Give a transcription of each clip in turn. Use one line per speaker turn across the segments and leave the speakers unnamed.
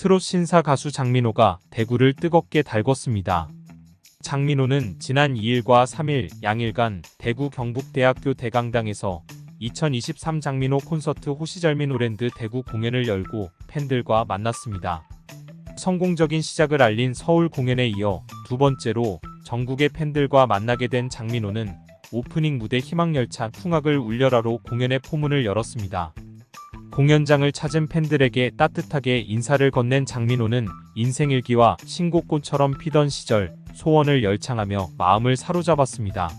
트롯 신사 가수 장민호가 대구를 뜨겁게 달궜습니다. 장민호는 지난 2일과 3일 양일간 대구 경북대학교 대강당에서 2023 장민호 콘서트 호시절민 오랜드 대구 공연을 열고 팬들과 만났습니다. 성공적인 시작을 알린 서울 공연에 이어 두 번째로 전국의 팬들과 만나게 된 장민호는 오프닝 무대 희망열차 풍악을 울려라로 공연의 포문을 열었습니다. 공연장을 찾은 팬들에게 따뜻하게 인사를 건넨 장민호는 인생일기와 신곡꽃처럼 피던 시절 소원을 열창하며 마음을 사로잡았습니다.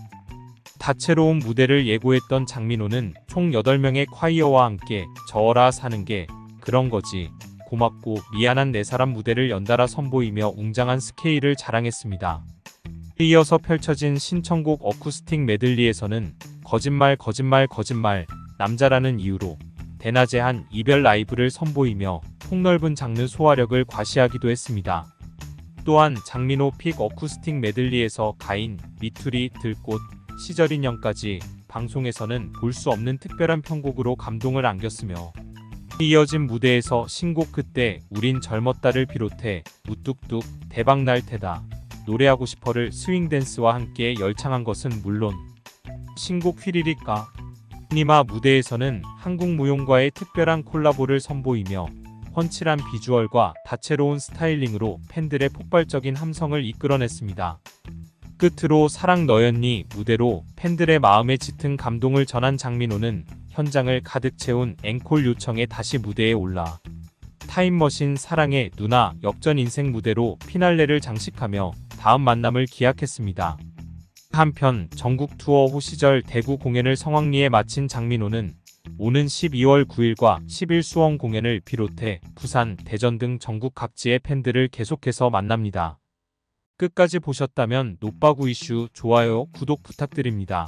다채로운 무대를 예고했던 장민호는 총 8명의 콰이어와 함께 저어라 사는 게 그런 거지 고맙고 미안한 네 사람 무대를 연달아 선보이며 웅장한 스케일을 자랑했습니다. 이어서 펼쳐진 신청곡 어쿠스틱 메들리에서는 거짓말 거짓말 거짓말 남자라는 이유로 대낮에 한 이별 라이브를 선보이며 폭넓은 장르 소화력을 과시하기도 했습니다. 또한 장민호 픽 어쿠스틱 메들리에서 가인, 미투리, 들꽃, 시절 인형까지 방송에서는 볼 수 없는 특별한 편곡으로 감동을 안겼으며 이어진 무대에서 신곡 그때 우린 젊었다를 비롯해 무뚝뚝 대박 날 테다 노래하고 싶어를 스윙 댄스와 함께 열창한 것은 물론 신곡 휘리릭가 니마 무대에서는 한국 무용과의 특별한 콜라보를 선보이며 훤칠한 비주얼과 다채로운 스타일링으로 팬들의 폭발적인 함성을 이끌어냈습니다. 끝으로 사랑 너였니 무대로 팬들의 마음에 짙은 감동을 전한 장민호는 현장을 가득 채운 앵콜 요청에 다시 무대에 올라 타임머신 사랑의 누나 역전 인생 무대로 피날레를 장식하며 다음 만남을 기약했습니다. 한편 전국 투어 호 시절 대구 공연을 성황리에 마친 장민호는 오는 12월 9일과 10일 수원 공연을 비롯해 부산, 대전 등 전국 각지의 팬들을 계속해서 만납니다. 끝까지 보셨다면 노빠구 이슈 좋아요, 구독 부탁드립니다.